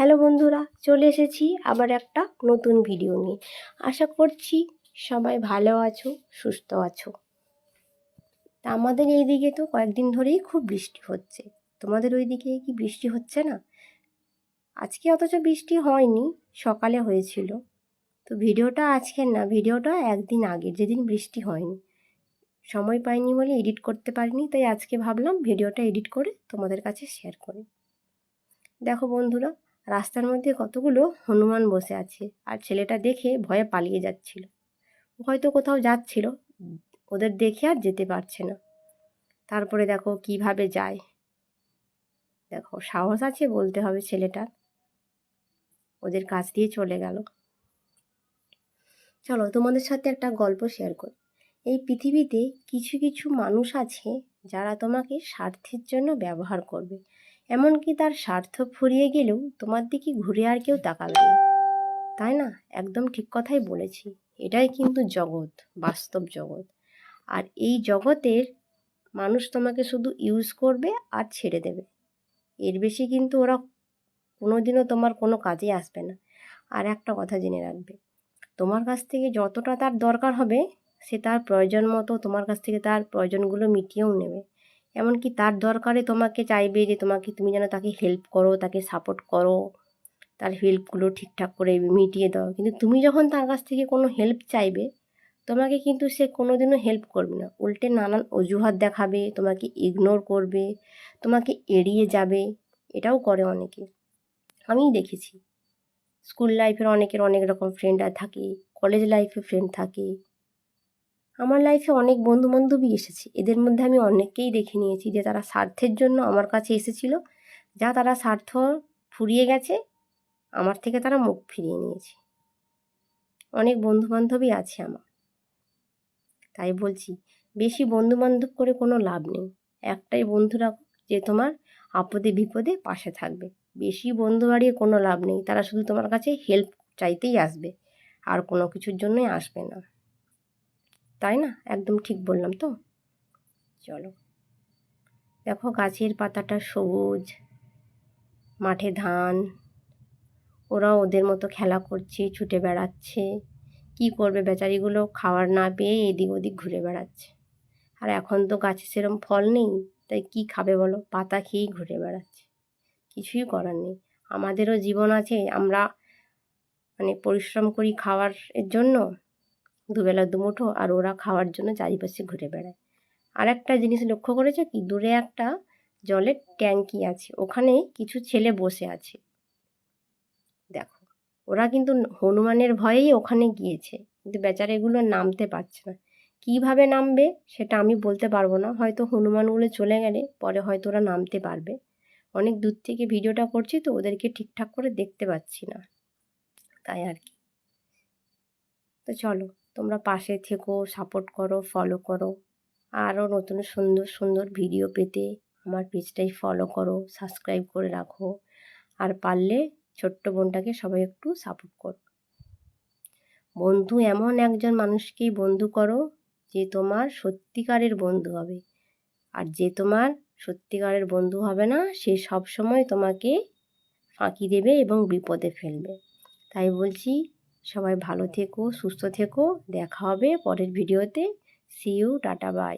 Hello বন্ধুরা, চলে এসেছি আবার একটা নতুন ভিডিও নিয়ে। আশা করছি সবাই ভালো আছো, সুস্থ আছো। তা আমাদের এই দিকে তো কয়েকদিন ধরেই খুব বৃষ্টি হচ্ছে। তোমাদের ওইদিকে কি বৃষ্টি হচ্ছে না? আজকে অথচ বৃষ্টি হয়নি, সকালে হয়েছিল। তো ভিডিওটা আজকের না, ভিডিওটা একদিন আগের, যেদিন বৃষ্টি হয়নি। সময় পাইনি বলে এডিট করতে পারিনি, তাই আজকে ভাবলাম ভিডিওটা এডিট করে তোমাদের কাছে শেয়ার করি। দেখো বন্ধুরা রাস্তার মধ্যে কতগুলো হনুমান বসে আছে। আর ছেলেটা দেখে ভয়ে পালিয়ে যাচ্ছিল। হয়তো কোথাও যাচ্ছিল। ওদের দেখে আর যেতে পারছে না। তারপরে দেখো কীভাবে যায়। দেখো, সাহস আছে বলতে হবে ছেলেটার। ওদের কাছ দিয়ে চলে গেল। চলো, তোমাদের সাথে একটা গল্প শেয়ার করি। এই পৃথিবীতে কিছু কিছু মানুষ আছে যারা তোমাকে স্বার্থের জন্য ব্যবহার করবে। এমনকি তার স্বার্থ ফুরিয়ে গেলেও তোমার দিকে ঘুরে আর কেউ তাকাবে না। তাই না? একদম ঠিক কথাই বলেছি। এটাই কিন্তু জগৎ, বাস্তব জগৎ। আর এই জগতের মানুষ তোমাকে শুধু ইউজ করবে আর ছেড়ে দেবে। এর বেশি কিন্তু ওরা কোনোদিনও তোমার কোনো কাজে আসবে না। আর একটা কথা জেনে রাখবে। তোমার কাছ থেকে যতটা তার দরকার হবে, সে তার প্রয়োজন মতো তোমার কাছ থেকে তার প্রয়োজনগুলো মিটিয়েও নেবে। এমনকি তার দরকারে তোমাকে চাইবে যে তোমাকে তুমি যেন তাকে হেল্প করো, তাকে সাপোর্ট করো, তার হেল্পগুলো ঠিকঠাক করে মিটিয়ে দাও। কিন্তু তুমি যখন তার কাছ থেকে কোনো হেল্প চাইবে, তোমাকে কিন্তু সে কোনো দিনও হেল্প করবে না। উল্টে নানান অজুহাত দেখাবে, তোমাকে ইগনোর করবে, তোমাকে এড়িয়ে যাবে। এটাও করে অনেকে। আমিই দেখেছি। স্কুল লাইফের অনেকের অনেক রকম ফ্রেন্ড থাকে কলেজ লাইফে ফ্রেন্ড থাকে। আমার লাইফে অনেক বন্ধু বান্ধবী এসেছে। এদের মধ্যে আমি অনেককেই দেখে নিয়েছি যে তারা স্বার্থের জন্য আমার কাছে এসেছিল। যা তারা স্বার্থ ফুরিয়ে গেছে, আমার থেকে তারা মুখ ফিরিয়ে নিয়েছে। অনেক বন্ধু বান্ধবী আছে আমার। তাই বলছি, বেশি বন্ধু বান্ধব করে কোনো লাভ নেই। একটাই বন্ধু রাখো যে তোমার আপদে বিপদে পাশে থাকবে। বেশি বন্ধু বাড়িয়ে কোনো লাভ নেই। তারা শুধু তোমার কাছে হেল্প চাইতেই আসবে। আর কোনো কিছুর জন্যই আসবে না। তাই না? একদম ঠিক বললাম তো? চলো। দেখো গাছের পাতাটা সবুজ, মাঠে ধান। ওরা ওদের মতো খেলা করছে, ছুটে বেড়াচ্ছে। কি করবে বেচারিগুলো? খাওয়ার না পেয়ে এদিক ওদিক ঘুরে বেড়াচ্ছে। আর এখন তো গাছে সেরম ফল নেই, তাই কি খাবে বলো? পাতা খেয়েই ঘুরে বেড়াচ্ছে। কিছুই করার নেই। আমাদেরও জীবন আছে, আমরা মানে পরিশ্রম করি খাওয়ার এর জন্য। দুবেলা দুমুঠো আর ওরা খাওয়ার জন্য চারিপাশে ঘুরে বেড়ায়। আর একটা জিনিস লক্ষ্য করেছে কি? দূরে একটা জলের ট্যাঙ্কি আছে, ওখানে কিছু ছেলে বসে আছে। দেখো, ওরা কিন্তু হনুমানের ভয়েই ওখানে গিয়েছে, কিন্তু বেচারা এগুলো নামতে পারছে না। কীভাবে নামবে সেটা আমি বলতে পারব না, হয়তো হনুমানগুলো চলে গেলে পরে হয়তো ওরা নামতে পারবে। অনেক দূর থেকে ভিডিওটা করছি তো ওদেরকে ঠিকঠাক করে দেখতে পাচ্ছি না, তাই আর কি। তো চলো তোমরা পাশে থেকো সাপোর্ট করো ফলো করো। আরও নতুন সুন্দর সুন্দর ভিডিও পেতে আমার পেজটাই ফলো করো সাবস্ক্রাইব করে রাখো। আর পারলে ছোট্ট বোনটাকে সবাই একটু সাপোর্ট করো। বন্ধু এমন একজন মানুষকেই বন্ধু করো যে তোমার সত্যিকারের বন্ধু হবে। আর যে তোমার সত্যিকারের বন্ধু হবে না, সে সব সময় তোমাকে ফাঁকি দেবে এবং বিপদে ফেলবে। তাই বলছি সবাই ভালো থেকো সুস্থ থেকো। দেখা হবে পরের ভিডিওতে। C you tata bye